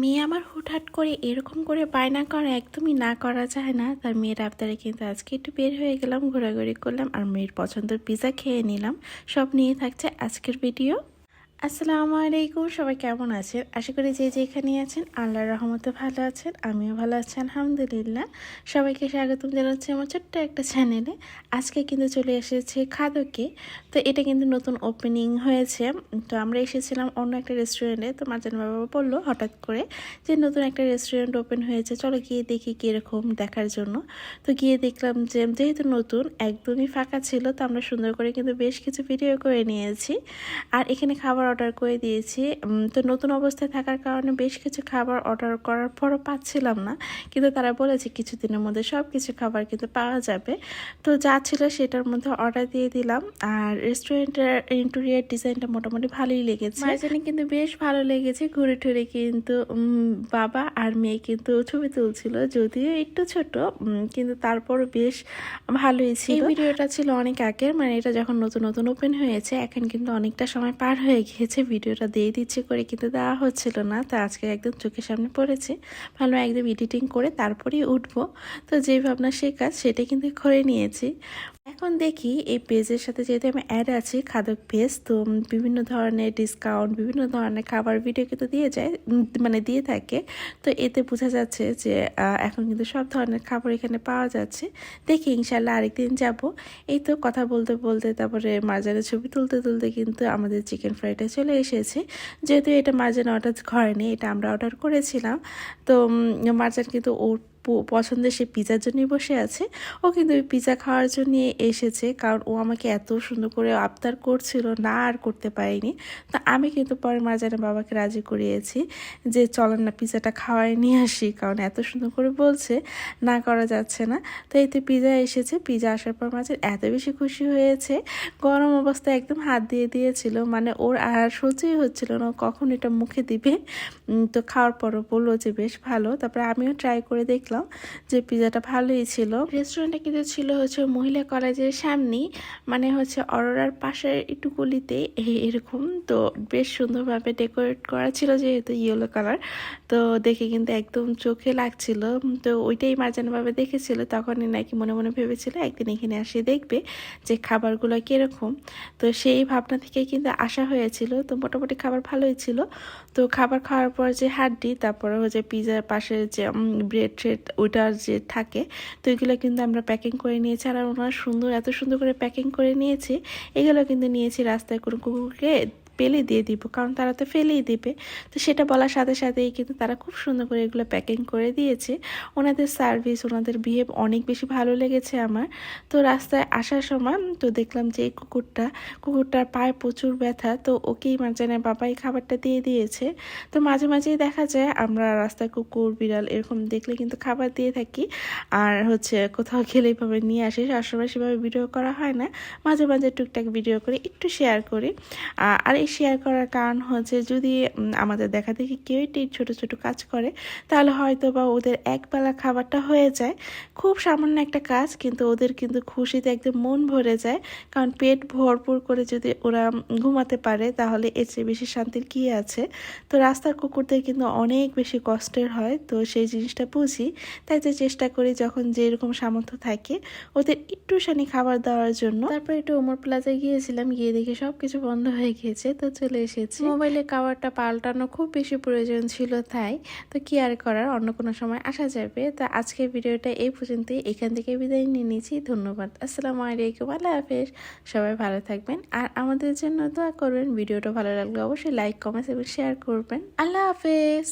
মেয়ে আমার হুটহাট করে এরকম করে বায়না করা একদমই না করা যায় না। তার মেয়ের আবদারে কিন্তু আজকে একটু বের হয়ে গেলাম, ঘোরাঘুরি করলাম আর মেয়ের পছন্দের পিজা খেয়ে নিলাম। সব নিয়ে থাকছে আজকের ভিডিও আসসালামু আলাইকুম, সবাই কেমন আছেন? আশা করি যে যেখানে আছেন, আল্লাহর রহমতে ভালো আছেন, আমিও ভালো আছি, আলহামদুলিল্লাহ। সবাইকে স্বাগতম জানাচ্ছি আমার ছোট্ট একটা চ্যানেলে। আজকে কিন্তু চলে এসেছে খাদকে। তো এটা কিন্তু নতুন ওপেনিং হয়েছে। তো আমরা এসেছিলাম অন্য একটা রেস্টুরেন্টে তো মার্জান বাবা বলল হঠাৎ করে যে নতুন একটা রেস্টুরেন্ট ওপেন হয়েছে। চলো গিয়ে দেখি কীরকম দেখার জন্য। তো গিয়ে দেখলাম যে যেহেতু নতুন, একদমই ফাঁকা ছিল, তো আমরা সুন্দর করে কিন্তু বেশ কিছু ভিডিও করে নিয়েছি। আর এখানে খাবার অর্ডার করে দিয়েছি। তো নতুন অবস্থায় থাকার কারণে বেশ কিছু খাবার অর্ডার করার পরও পাচ্ছিলাম না। কিন্তু তারা বলেছে কিছুদিনের মধ্যে সব কিছু খাবার কিন্তু পাওয়া যাবে। তো যা ছিল সেটার মধ্যে অর্ডার দিয়ে দিলাম। আর রেস্টুরেন্টের ইন্টেরিয়ার ডিজাইনটা মোটামুটি ভালোই লেগেছে। মাঝখানে কিন্তু বেশ ভালো লেগেছে ঘুরে টুরে কিন্তু বাবা আর মেয়ে কিন্তু ছবি তুলছিল যদিও একটু ছোট কিন্তু তারপরও বেশ ভালোই ছিল। ভিডিওটা ছিল অনেক আগের মানে এটা যখন নতুন নতুন ওপেন হয়েছে এখন কিন্তু অনেকটা সময় পার হয়ে গিয়েছে। ভিডিওটা দিয়ে দিচ্ছে করে কিন্তু দেওয়া হচ্ছিল না। তো আজকে একদম চোখের সামনে পড়েছে। ভালো একদম এডিটিং করে তারপরেই উঠবো। তো যে ভাবনা সে কাজ সেটা কিন্তু করে নিয়েছি। এখন দেখি এই পেজের সাথে যেহেতু আমি অ্যাড আছি খাদক পেজ, তো বিভিন্ন ধরনের ডিসকাউন্ট বিভিন্ন ধরনের খাবার ভিডিও কিন্তু দিয়ে যায় মানে দিয়ে থাকে। তো এতে বোঝা যাচ্ছে যে এখন কিন্তু সব ধরনের খাবার এখানে পাওয়া যাচ্ছে। দেখি ইনশাল্লাহ আরেকদিন যাব। এই তো কথা বলতে বলতে তারপরে মার্জানের ছবি তুলতে তুলতে কিন্তু আমাদের চিকেন ফ্রাইটা চলে এসেছে। যেহেতু এটা মার্জান অর্ডার ঘরেনি এটা আমরা অর্ডার করেছিলাম। তো মার্জান কিন্তু ওর পছন্দের সে পিজার জন্যই বসে আছে। ও কিন্তু ওই পিজা খাওয়ার জন্য এসেছে, কারণ ও আমাকে এত সুন্দর করে আবদার করছিল, না আর করতে পারিনি। তো আমি কিন্তু পরে মার্জানের বাবাকে রাজি করিয়েছি যে, চলেন না, পিজাটা খাওয়াই নিয়ে আসি, কারণ এত সুন্দর করে বলছে, না করা যাচ্ছে না। তো এই তো পিজা এসেছে, পিজা আসার পর মাঝে এত বেশি খুশি হয়েছে, গরম অবস্থায় একদম হাত দিয়ে দিয়েছিল মানে ওর আর সহ্যই হচ্ছিল না কখন এটা মুখে দিবে? তো খাওয়ার পরও বলল যে, বেশ ভালো। তারপরে আমিও ট্রাই করে দেখলাম যে পিজাটা ভালোই ছিল। রেস্টুরেন্টটা কিন্তু ছিল হচ্ছে মহিলা কলেজের সামনেই মানে হচ্ছে অরোরার পাশের একটু গলিতে এরকম। তো বেশ সুন্দরভাবে ডেকোরেট করা ছিল যেহেতু ইয়েলো কালার তো দেখে কিন্তু একদম চোখে লাগছিল। তো ওইটাই মার্জানভাবে দেখেছিল। তখনই নাকি মনে মনে ভেবেছিল, একদিন এখানে আসে দেখবে যে খাবারগুলো কীরকম। তো সেই ভাবনা থেকে কিন্তু আসা হয়েছিল। তো মোটামুটি খাবার ভালোই ছিল। তো খাবার খাওয়ার পর যে হাড্ডি, তারপরে হচ্ছে পিজার পাশে যে ব্রেড ট্রেড ওইটার যে থাকে, তো এগুলো কিন্তু আমরা প্যাকিং করে নিয়েছি। আর ওনারা সুন্দর, এত সুন্দর করে প্যাকিং করে নিয়েছি, এগুলো কিন্তু নিয়েছি রাস্তায় কোনো কুকুরকে পেলে দিয়ে দিব, কারণ তারা তো ফেলেই দেবে। তো সেটা বলার সাথে সাথেই কিন্তু তারা খুব সুন্দর করে এগুলো প্যাকিং করে দিয়েছে। ওনাদের সার্ভিস ওনাদের বিহেভ অনেক বেশি ভালো লেগেছে আমার। তো রাস্তায় আসার সময় তো দেখলাম যে এই কুকুরটা, কুকুরটার পায়ে প্রচুর ব্যথা, তো ওকেই মাঝানে বাবাই, খাবারটা দিয়ে দিয়েছে। তো মাঝে মাঝেই দেখা যায় আমরা রাস্তায় কুকুর, বিড়াল এরকম দেখলে কিন্তু খাবার দিয়ে থাকি। আর হচ্ছে কোথাও গেলে এইভাবে নিয়ে আসি, সবসময় সেভাবে ভিডিও করা হয় না। মাঝে মাঝে টুকটাক ভিডিও করে, একটু শেয়ার করি। আর এই শেয়ার করার কারণ হচ্ছে যদি আমাদের দেখা দেখি কেউ একটু ছোটো ছোটো কাজ করে, তাহলে হয়তো বা ওদের একবেলা খাবারটা হয়ে যায়। খুব সামান্য একটা কাজ, কিন্তু ওদের কিন্তু খুশিতে একদম মন ভরে যায়। কারণ পেট ভরপুর করে যদি ওরা ঘুমাতে পারে, তাহলে এর চেয়ে বেশি শান্তির কী আছে? তো রাস্তার কুকুরদের কিন্তু অনেক বেশি কষ্টের হয়, তো সেই জিনিসটা বুঝি। তাই যে চেষ্টা করি যখন যেরকম সামর্থ্য থাকে, ওদের একটুখানি খাবার দেওয়ার জন্য। তারপর একটু ওমর প্লাজায় গিয়েছিলাম, গিয়ে দেখে সব কিছু বন্ধ হয়ে গিয়েছে। তো চলে এসেছি। মোবাইলে কাভারটা পাল্টানো খুব বেশি প্রয়োজন ছিল তাই। তো কি আর করার, অন্য কোনো সময় আসা যাবে। তো আজকে ভিডিওটা এই পর্যন্তই। এখান থেকে বিদায় নিয়ে নিয়েছি ধন্যবাদ। আসসালামু আলাইকুম। আল্লাহ হাফেজ। সবাই ভালো থাকবেন। আর আমাদের জন্য দোয়া করবেন। ভিডিওটা ভালো লাগলে অবশ্যই লাইক কমেন্ট এবং শেয়ার করবেন। আল্লাহ হাফেজ।